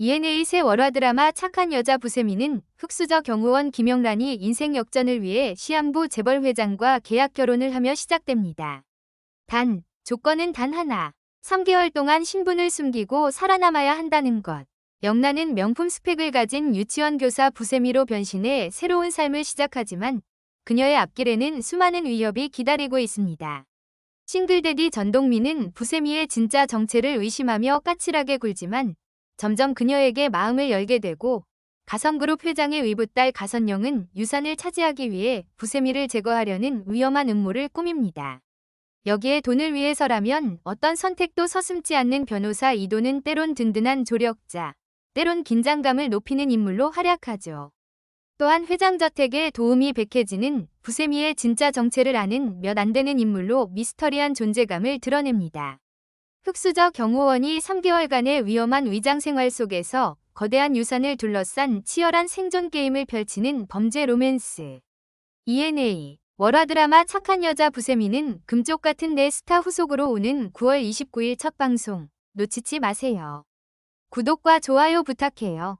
ENA 새 월화 드라마 착한 여자 부세미는 흑수저 경호원 김영란이 인생 역전을 위해 시한부 재벌 회장과 계약 결혼을 하며 시작됩니다. 단, 조건은 단 하나. 3개월 동안 신분을 숨기고 살아남아야 한다는 것. 영란은 명품 스펙을 가진 유치원 교사 부세미로 변신해 새로운 삶을 시작하지만 그녀의 앞길에는 수많은 위협이 기다리고 있습니다. 싱글데디 전동민은 부세미의 진짜 정체를 의심하며 까칠하게 굴지만 점점 그녀에게 마음을 열게 되고 가성그룹 회장의 의붓딸 가선영은 유산을 차지하기 위해 부세미를 제거하려는 위험한 음모를 꾸밉니다. 여기에 돈을 위해서라면 어떤 선택도 서슴지 않는 변호사 이도는 때론 든든한 조력자, 때론 긴장감을 높이는 인물로 활약하죠. 또한 회장 저택의 도우미 백혜진은 부세미의 진짜 정체를 아는 몇 안 되는 인물로 미스터리한 존재감을 드러냅니다. 흑수저 경호원이 3개월간의 위험한 위장 생활 속에서 거대한 유산을 둘러싼 치열한 생존 게임을 펼치는 범죄 로맨스. ENA 월화 드라마 착한 여자 부세미는 금쪽 같은 내 스타 후속으로 오는 9월 29일 첫 방송 놓치지 마세요. 구독과 좋아요 부탁해요.